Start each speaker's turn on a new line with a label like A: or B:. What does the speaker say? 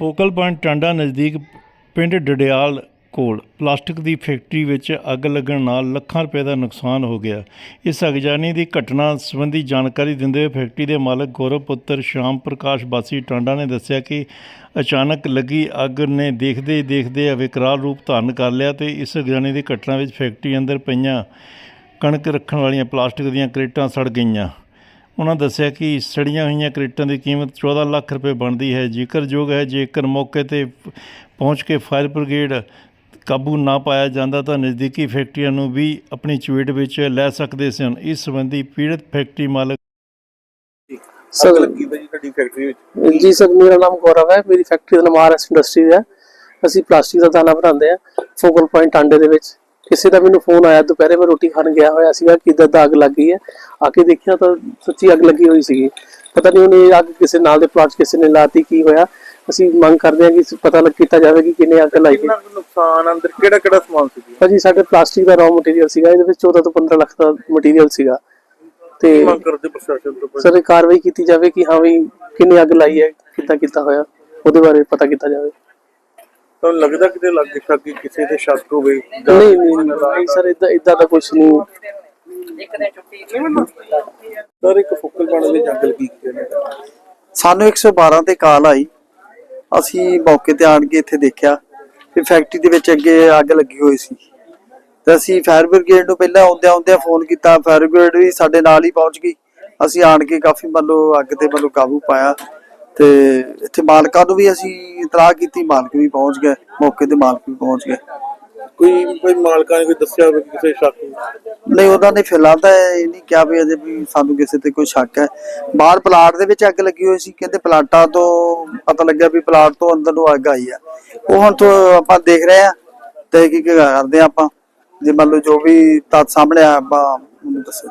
A: Focal point Tanda ਨਜ਼ਦੀਕ ਪਿੰਡ ਡਡਿਆਲ ਕੋਲ ਪਲਾਸਟਿਕ ਦੀ ਫੈਕਟਰੀ ਵਿੱਚ ਅੱਗ ਲੱਗਣ ਨਾਲ ਲੱਖਾਂ ਰੁਪਏ ਦਾ ਨੁਕਸਾਨ ਹੋ ਗਿਆ। ਇਸ ਅਗਜਾਨੀ ਦੀ ਘਟਨਾ ਸੰਬੰਧੀ ਜਾਣਕਾਰੀ ਦਿੰਦੇ ਹੋਏ ਫੈਕਟਰੀ ਦੇ ਮਾਲਕ ਗੌਰਵ ਪੁੱਤਰ ਸ਼ਾਮ ਪ੍ਰਕਾਸ਼ ਬਾਸੀ ਟਾਂਡਾ ਨੇ ਦੱਸਿਆ ਕਿ ਅਚਾਨਕ ਲੱਗੀ ਅੱਗ ਨੇ ਦੇਖਦੇ ਦੇਖਦੇ ਵਿਕਰਾਲ ਰੂਪ ਧਾਰਨ ਕਰ ਲਿਆ ਤੇ ਇਸ ਅਗਜਾਨੀ ਦੀ ਘਟਨਾ ਵਿੱਚ ਫੈਕਟਰੀ ਅੰਦਰ ਪਈਆਂ ਕਣਕ ਰੱਖਣ ਵਾਲੀਆਂ ਪਲਾਸਟਿਕ ਦੀਆਂ ਕ੍ਰੇਟਾਂ ਸੜ ਗਈਆਂ। ਉਹਨਾਂ ਦੱਸਿਆ ਕਿ ਸੜੀਆਂ ਹੋਈਆਂ ਕ੍ਰੇਟਾਂ ਦੀ ਕੀਮਤ 14 ਲੱਖ ਰੁਪਏ ਬਣਦੀ ਹੈ। ਜ਼ਿਕਰਯੋਗ ਹੈ ਜੇਕਰ ਮੌਕੇ ਤੇ ਪਹੁੰਚ ਕੇ ਫਾਇਰ ਬ੍ਰਿਗੇਡ ਕਾਬੂ ਨਾ ਪਾਇਆ ਜਾਂਦਾ ਤਾਂ ਨਜ਼ਦੀਕੀ ਫੈਕਟਰੀਆਂ ਨੂੰ ਵੀ ਆਪਣੀ ਚਪੇਟ ਵਿੱਚ ਲੈ ਸਕਦੇ ਸਨ। ਇਸ ਸੰਬੰਧੀ ਪੀੜਤ ਫੈਕਟਰੀ ਮਾਲਕ
B: ਸਰ
C: ਲੱਗੀ ਭਾਜੀ ਤੁਹਾਡੀ ਫੈਕਟਰੀ ਵਿੱਚ?
B: ਜੀ ਸਰ ਮੇਰਾ ਨਾਮ ਗੌਰਵ ਹੈ। ਮੇਰੀ ਫੈਕਟਰੀ ਦਾ ਨਾਮ ਆਰਐਸ ਇੰਡਸਟਰੀਜ਼ ਹੈ। ਅਸੀਂ ਪਲਾਸਟਿਕ ਦਾ ਦਾਣਾ ਬਣਾਉਂਦੇ ਆ ਫੋਕਲ ਪੁਆਇੰਟ ਟਾਂਡੇ ਦੇ ਵਿੱਚ। ਕਿਸੇ ਦਾ ਮੈਨੂੰ ਫੋਨ ਆਇਆ ਦੁਪਹਿਰੇ ਮੈਂ ਰੋਟੀ ਖਾਣ ਗਿਆ ਹੋਇਆ ਸੀਗਾ ਕਿ ਇੱਦਾਂ ਦਾ ਅੱਗ ਲੱਗ ਗਈ ਹੈ। ਆ ਕੇ ਦੇਖਿਆ ਤਾਂ ਸੱਚੀ ਅੱਗ ਲੱਗੀ ਹੋਈ ਸੀਗੀ। ਪਤਾ ਨਹੀਂ ਉਹਨੇ ਅੱਗ ਕਿਸੇ ਨਾਲ ਦੇ ਪਲਾਟ ਕਿਸੇ ਨੇ ਲਾਤੀ ਕੀ ਹੋਇਆ। ਅਸੀਂ ਮੰਗ ਕਰਦੇ ਹਾਂ ਕਿ ਪਤਾ ਲੱਗ ਕੀਤਾ ਜਾਵੇ ਕਿ ਕਿੰਨੇ ਅੱਗ ਲਾਈ
C: ਕਿੰਨਾ ਕੁ ਨੁਕਸਾਨ ਅੰਦਰ ਕਿਹੜਾ ਕਿਹੜਾ ਸਮਾਨ ਸੀ?
B: ਭਾਜੀ ਸਾਡੇ ਪਲਾਸਟਿਕ ਦਾ ਰॉ ਮਟੀਰੀਅਲ ਸੀਗਾ ਇਹਦੇ ਵਿੱਚ 14 ਤੋਂ 15 ਲੱਖ ਦਾ ਮਟੀਰੀਅਲ ਸੀਗਾ। ਤੇ
C: ਮੰਗ ਕਰਦੇ ਪ੍ਰਸ਼ਾਸਨ ਤੋਂ?
B: ਸਰ ਕਾਰਵਾਈ ਕੀਤੀ ਜਾਵੇ ਕਿ ਹਾਂ ਵੀ ਕਿੰਨੀ ਅੱਗ ਲਾਈ ਹੈ ਕਿੱਦਾਂ ਕੀਤਾ ਹੋਇਆ ਉਹਦੇ ਬਾਰੇ ਪਤਾ ਕੀਤਾ ਜਾਵੇ।
C: ਤੁਹਾਨੂੰ ਲੱਗਦਾ ਕਿਤੇ ਲੱਗ ਸ਼ੱਕ ਕਿਸੇ ਤੇ ਸ਼ੱਕ ਹੋਵੇ
B: ਨਹੀਂ ਨਹੀਂ ਨਹੀਂ ਸਰ ਇਦਾਂ ਇਦਾਂ ਦਾ ਕੁਝ ਨਹੀਂ।
C: ਸਰ ਇੱਕ ਫੋਕਲ ਬਣ ਦੇ ਜੰਗਲ ਕੀ ਕਹਿੰਦੇ
D: ਸਾਨੂੰ 112 ਤੇ ਕਾਲ ਆਈ। ਅਸੀਂ ਮੌਕੇ ਤੇ ਆਣ ਕੇ ਇੱਥੇ ਦੇਖਿਆ ਕਿ ਫੈਕਟਰੀ ਦੇ ਵਿੱਚ ਅੱਗੇ ਅੱਗ ਲੱਗੀ ਹੋਈ ਸੀ। ਤੇ ਅਸੀਂ ਫਾਇਰ ਬ੍ਰਿਗੇਡ ਨੂੰ ਪਹਿਲਾਂ ਆਉਂਦਿਆਂ ਆਉਂਦਿਆਂ ਫੋਨ ਕੀਤਾ। ਫਾਇਰ ਬ੍ਰਿਗੇਡ ਵੀ ਸਾਡੇ ਨਾਲ ਹੀ ਪਹੁੰਚ ਗਈ। ਅਸੀਂ ਆਣ ਕੇ ਕਾਫੀ ਮਤਲਬ ਅੱਗ ਤੇ ਮਤਲਬ ਕਾਬੂ ਪਾਇਆ। ਤੇ ਇੱਥੇ ਮਾਲਕਾਂ ਨੂੰ ਵੀ ਅਸੀਂ ਇਤਲਾਹ ਕੀਤੀ ਮਾਲਕ ਵੀ ਪਹੁੰਚ ਗਏ ਮੌਕੇ ਤੇ ਮਾਲਕ ਵੀ ਪਹੁੰਚ ਗਏ।
C: ਕੋਈ ਕੋਈ ਮਾਲਕਾਂ ਨੇ ਕੋਈ ਦੱਸਿਆ ਕਿ ਕਿਸੇ ਸ਼ੱਕ
D: ਨਹੀਂ ਉਹਨਾਂ ਨੇ ਫਿਲਹਾਲ ਤਾਂ ਇਹ ਨਹੀਂ ਕਿਹਾ ਵੀ ਅਜੇ ਵੀ ਸਾਨੂੰ ਕਿਸੇ ਤੇ ਕੋਈ ਸ਼ੱਕ ਹੈ। ਬਾਹਰ ਪਲਾਟ ਦੇ ਵਿੱਚ ਅੱਗ ਲੱਗੀ ਹੋਈ ਸੀ ਕਹਿੰਦੇ ਪਲਾਟਾਂ ਤੋਂ ਪਤਾ ਲੱਗਿਆ ਵੀ ਪਲਾਟ ਤੋਂ ਅੰਦਰ ਨੂੰ ਅੱਗ ਆਈ ਆ। ਉਹ ਹੁਣ ਤੋਂ ਆਪਾਂ ਦੇਖ ਰਹੇ ਆ ਤੇ ਕੀ ਕਰਦੇ ਆ ਆਪਾਂ। ਜੇ ਮੰਨ ਲਓ ਜੋ ਵੀ ਤੱਥ ਸਾਹਮਣੇ ਆ ਆਪਾਂ ਉਹਨੂੰ ਦੱਸੋ।